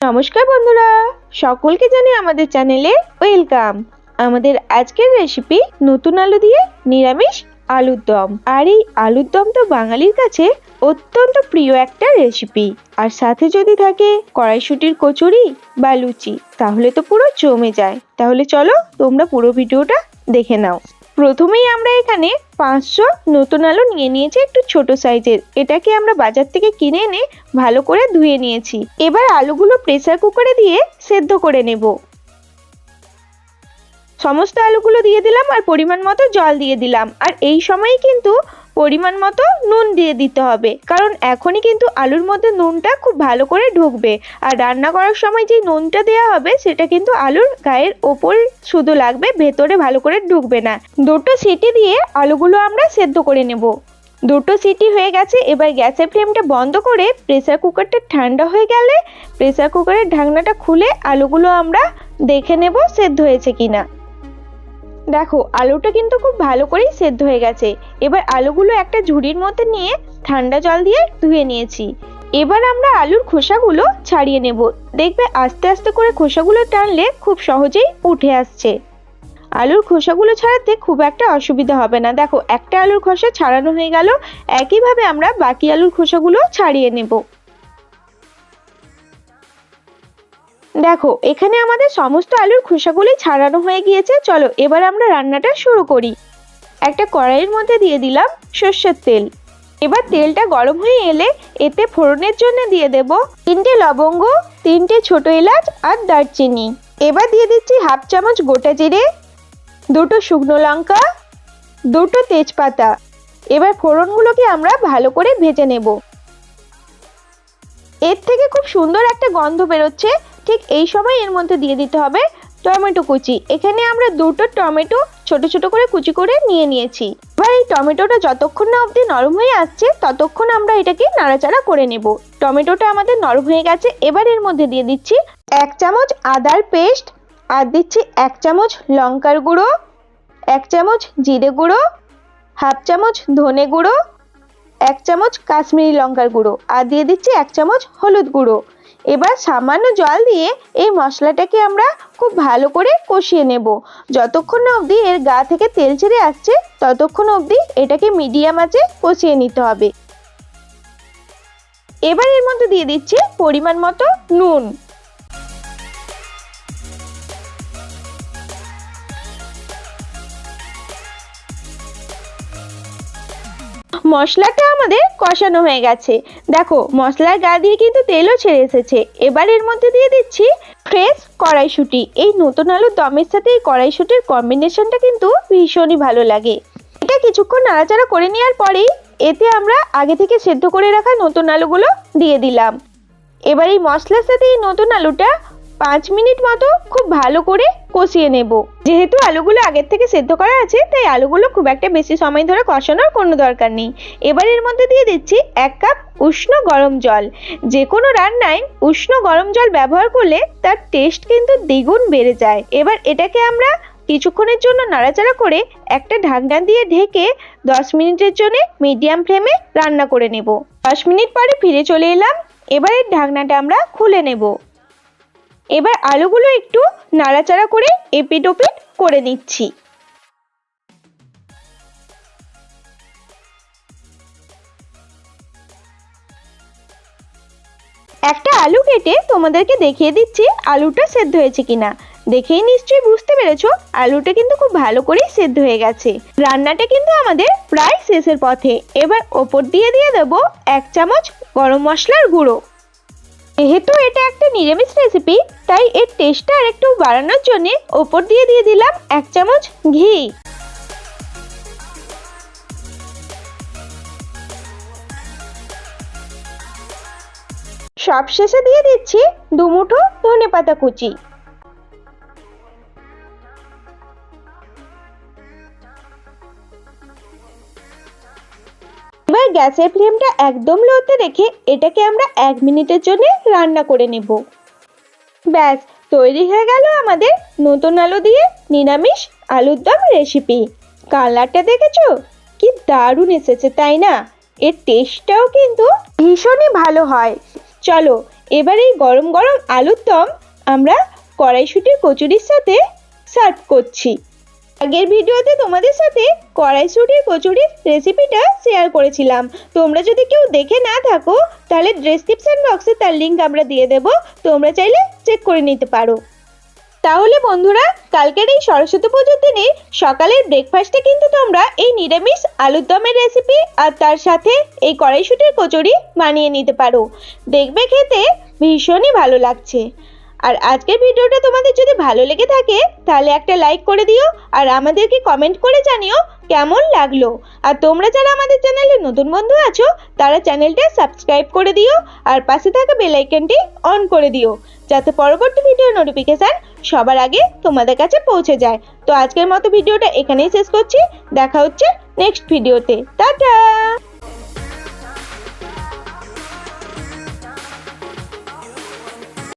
নমস্কার বন্ধুরা, সকলকে জানি আমাদের চ্যানেলে ওয়েলকাম। আমাদের আজকের রেসিপি নতুন আলু দিয়ে নিরামিষ আলুর দম। আর এই আলুর দম তো বাঙালির কাছে অত্যন্ত প্রিয় একটা রেসিপি আর সাথে যদি থাকে কড়াইশুটির কচুরি বা লুচি, তাহলে তো পুরো জমে যায়। তাহলে চলো তোমরা পুরো ভিডিওটা দেখে নাও। প্রথমেই আমরা এখানে পাঁচশো নতুন আলু নিয়ে নিয়েছি একটু ছোট সাইজের। এটাকে আমরা বাজার থেকে কিনে এনে ভালো করে ধুয়ে নিয়েছি। এবার আলুগুলো প্রেসার কুকারে দিয়ে সেদ্ধ করে নেব। সমস্ত আলুগুলো দিয়ে দিলাম আর পরিমাণ মতো জল দিয়ে দিলাম। আর এই সময়ই কিন্তু পরিমাণ মতো নুন দিয়ে দিতে হবে। কারণ এখনই কিন্তু আলুর মধ্যে নুনটা খুব ভালো করে ঢুকবে। আর রান্না করার সময় যে নুনটা দেওয়া হবে, সেটা কিন্তু আলুর গায়ের ওপর শুধু লাগবে, ভেতরে ভালো করে ঢুকবে না। দুটো সিটি দিয়ে আলুগুলো আমরা সেদ্ধ করে নেব। দুটো সিটি হয়ে গেছে, এবার গ্যাসের ফ্লেমটা বন্ধ করে প্রেসার কুকারটা ঠান্ডা হয়ে গেলে, প্রেসার কুকারের ঢাকনাটা খুলে আলুগুলো আমরা দেখে নেব সেদ্ধ হয়েছে কিনা। দেখো, আলুটা কিন্তু খুব ভালো করেই সেদ্ধ হয়ে গেছে। এবার আলুগুলো একটা ঝুড়ির মধ্যে নিয়ে ঠান্ডা জল দিয়ে ধুয়ে নিয়েছি। এবার আমরা আলুর খোসাগুলো ছাড়িয়ে নেব। দেখবে আস্তে আস্তে করে খোসাগুলো টানলে খুব সহজেই উঠে আসছে। আলুর খোসাগুলো ছাড়াতে খুব একটা অসুবিধা হবে না। দেখো, একটা আলুর খোসা ছাড়ানো হয়ে গেল। একইভাবে আমরা বাকি আলুর খোসাগুলো ছাড়িয়ে নেব। দেখো, এখানে আমাদের সমস্ত আলুর খোসাগুলি ছাড়ানো হয়ে গিয়েছে। চলো, এবার আমরা রান্নাটা শুরু করি। একটা কড়াইয়ের মধ্যে দিয়ে দিলাম সর্ষের তেল। এবার তেলটা গরম হয়ে এলে এতে ফোড়নের জন্য দিয়ে দেব তিনটে লবঙ্গ, তিনটে ছোট এলাচ আর দারচিনি। এবার দিয়ে দিচ্ছি হাফ চামচ গোটা জিরে, দুটো শুকনো লঙ্কা, দুটো তেজপাতা। এবার ফোড়নগুলোকে আমরা ভালো করে ভেজে নেব। এর থেকে খুব সুন্দর একটা গন্ধ বেরোচ্ছে। ঠিক এই সময় এর মধ্যে দিয়ে দিতে হবে টমেটো কুচি। এখানে আমরা দুটো টমেটো ছোট ছোট করে কুচি করে নিয়ে নিয়েছি। এবার এই টমেটোটা যতক্ষণ না অবধি নরম হয়ে আসছে, ততক্ষণ আমরা এটাকে নাড়াচাড়া করে নেব। টমেটোটা আমাদের নরম হয়ে গেছে, এবার এর মধ্যে দিয়ে দিচ্ছি এক চামচ আদার পেস্ট, আর দিচ্ছি এক চামচ লঙ্কার গুঁড়ো, এক চামচ জিরে গুঁড়ো, হাফ চামচ ধনে গুঁড়ো, এক চামচ কাশ্মীরি লঙ্কার গুঁড়ো, আর দিয়ে দিচ্ছি এক চামচ হলুদ গুঁড়ো। এবার সামান্য জল দিয়ে এই মশলাটাকে আমরা খুব ভালো করে কষিয়ে নেব। যতক্ষণ অবধি এর গা থেকে তেল ছেড়ে আসছে, ততক্ষণ অবধি এটাকে মিডিয়াম আঁচে কষিয়ে নিতে হবে। এবার এর মধ্যে দিয়ে দিচ্ছি পরিমাণ মতো নুন। মশলাটা আমাদের কষানো হয়ে গেছে। দেখো, মশলার গা দিয়ে কিন্তু তেলও ছেড়ে এসেছে। এবার এর মধ্যে দিয়ে দিচ্ছি ফ্রেশ কড়াইশুঁটি। এই নতুন আলুর দমের সাথে এই কড়াইশুঁটির কম্বিনেশনটা কিন্তু ভীষণই ভালো লাগে। এটা কিছুক্ষণ নাড়াচাড়া করে নেওয়ার পরেই এতে আমরা আগে থেকে সেদ্ধ করে রাখা নতুন আলুগুলো দিয়ে দিলাম। এবার এই মশলার সাথে এই নতুন আলুটা পাঁচ মিনিট মতো খুব ভালো করে কষিয়ে নেব। যেহেতু আলুগুলো আগের থেকে সেদ্ধ করা আছে, তাই আলুগুলো খুব একটা বেশি সময় ধরে কষানোর কোনো দরকার নেই। এবার এর মধ্যে দিয়ে দিচ্ছি এক কাপ উষ্ণ গরম জল। যে কোনো রান্নায় উষ্ণ গরম জল ব্যবহার করলে তার টেস্ট কিন্তু দ্বিগুণ বেড়ে যায়। এবার এটাকে আমরা কিছুক্ষণের জন্য নাড়াচাড়া করে একটা ঢাকনা দিয়ে ঢেকে দশ মিনিটের জন্য মিডিয়াম ফ্লেমে রান্না করে নেব। দশ মিনিট পরে ফিরে চলে এলাম। এবার এর ঢাকনাটা আমরা খুলে নেব। এবার আলুগুলো একটু নাড়াচাড়া করে এপিট ওপিট করে নিচ্ছি। একটা আলু কেটে তোমাদেরকে দেখিয়ে দিচ্ছি আলুটা সেদ্ধ হয়েছে কিনা। দেখেই নিশ্চয়ই বুঝতে পেরেছ, আলুটা কিন্তু খুব ভালো করেই সেদ্ধ হয়ে গেছে। রান্নাটা কিন্তু আমাদের প্রায় শেষের পথে। এবার ওপর দিয়ে দিয়ে দেবো এক চামচ গরম মশলার গুঁড়ো। যেহেতু এটা একটা নিরামিষ রেসিপি তাই এর টেস্টটা আর একটু বাড়ানোর জন্য ওপর দিয়ে দিয়ে দিলাম এক চামচ ঘি। সবশেষে দিয়ে দিচ্ছি দুমুঠো ধনে পাতা কুচি। গ্যাসের ফ্লেমটা একদম লোতে রেখে এটাকে আমরা এক মিনিটের জন্য রান্না করে নেব। ব্যাস, তৈরি হয়ে গেল আমাদের নতুন আলু দিয়ে নিরামিষ আলুর দম রেসিপি কালারটা দেখেছ? কি দারুণ এসেছে, তাই না? এর টেস্টটাও কিন্তু ভীষণই ভালো হয়। চলো, এবার এই গরম গরম আলুর দম আমরা কড়াইশুটির কচুরির সাথে সার্ভ করছি। আগের ভিডিওতে তোমাদের সাথে কড়াইশুটির কচুরির রেসিপিটা শেয়ার করেছিলাম। তোমরা যদি কেউ দেখে না থাকো, তাহলে ডেসক্রিপশন বক্সে তার লিঙ্ক আমরা দিয়ে দেব। তোমরা চাইলে চেক করে নিতে পারো। তাহলে বন্ধুরা, কালকের এই সরস্বতী পুজোর দিনে সকালের ব্রেকফাস্টে কিন্তু তোমরা এই নিরামিষ আলুর দমের রেসিপি আর তার সাথে এই কড়াইশুটির কচুরি বানিয়ে নিতে পারো। দেখবে খেতে ভীষণই ভালো লাগছে। আর আজকের ভিডিওটা তোমাদের যদি ভালো লেগে থাকে, তাহলে একটা লাইক করে দিও আর আমাদেরকে কমেন্ট করে জানিও কেমন লাগল। আর তোমরা যারা আমাদের চ্যানেলে নতুন বন্ধু আছো, তারা চ্যানেলটা সাবস্ক্রাইব করে দিও আর পাশে থাকা বেল আইকনটি অন করে দিও, যাতে পরবর্তী ভিডিও নোটিফিকেশান সবার আগে তোমাদের কাছে পৌঁছে যায়। তো আজকের মতো ভিডিওটা এখানেই শেষ করছি। দেখা হচ্ছে নেক্সট ভিডিওতে টাটা!